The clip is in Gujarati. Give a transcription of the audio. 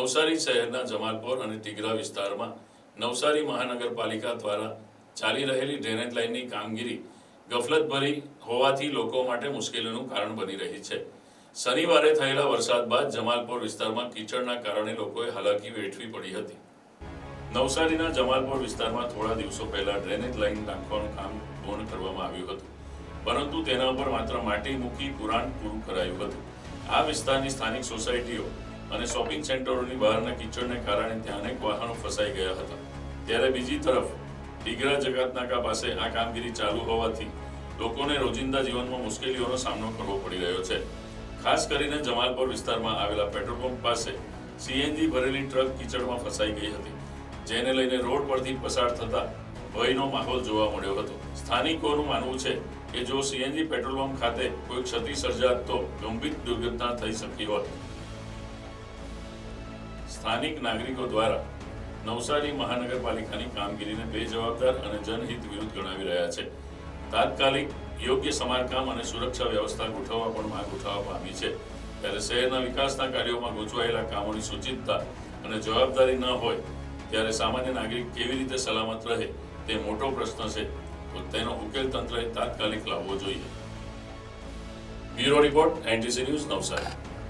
નવસારી શહેરના જમાલપોર અને ટીગરા વિસ્તારમાં નવસારી મહાનગરપાલિકા દ્વારા ચાલી રહેલી ડ્રેનેજ લાઇનની કામગીરી ગફલતભરી હોવાથી લોકો માટે મુશ્કેલીનું કારણ બની રહી છે. શનિવારે થયેલા વરસાદ બાદ જમાલપોર વિસ્તારમાં કીચડના કારણે લોકોએ હાલાકી વેઠવી પડી હતી. નવસારીના જમાલપોર વિસ્તારમાં થોડા દિવસો પહેલા ડ્રેનેજ લાઇન નાખવાનું કામ પૂર્ણ કરવામાં આવ્યું હતું. પરંતુ તેના ઉપર માત્ર માટી મૂકી પુરાણ પૂરું કરાયું હતું. આ વિસ્તારની સ્થાનિક સોસાયટીઓ અને શોપિંગ સેન્ટરોની બહારના કિચડને કારણે ત્યાં અનેક વાહનો ફસાઈ ગયા હતા. ત્યારે બીજી તરફ ડીગરા જકાતનાકા પાસે આ કામગીરી ચાલુ હોવાથી લોકોને રોજિંદા જીવનમાં મુશ્કેલીઓનો સામનો કરવો પડી રહ્યો છે. ખાસ કરીને જમાલપુર વિસ્તારમાં આવેલા પેટ્રોલ પંપ પાસે સીએનજી ભરેલી ટ્રક કિચડમાં ફસાઈ ગઈ હતી, જેને લઈને રોડ પરથી પસાર થતા ભયનો માહોલ જોવા મળ્યો હતો. સ્થાનિકોનું માનવું છે કે જો સીએનજી પેટ્રોલ પંપ ખાતે કોઈ ક્ષતિ સર્જાત તો ગંભીર દુર્ઘટના થઈ શકી હોત. સ્થાનિક નાગરિકો દ્વારા નવસારી મહાનગરપાલિકાની કામગીરીને બેજવાબદાર અને જનહિત વિરુદ્ધ ગણાવી રહ્યા છે. તાત્કાલિક યોગ્ય સમારકામ અને સુરક્ષા વ્યવસ્થા ગોઠવવા પણ માંગ ઉઠાવવા પામી છે. ત્યારે શહેરના વિકાસના કાર્યોમાં ગૂંચવાયેલા કામોની સૂચિતતા અને જવાબદારી ન હોય ત્યારે સામાન્ય નાગરિક કેવી રીતે સલામત રહે તે મોટો પ્રશ્ન છે. તો તેનો ઉકેલ તંત્રએ તાત્કાલિક લાવવો જોઈએ. Bureau report, NTC news, Navsari.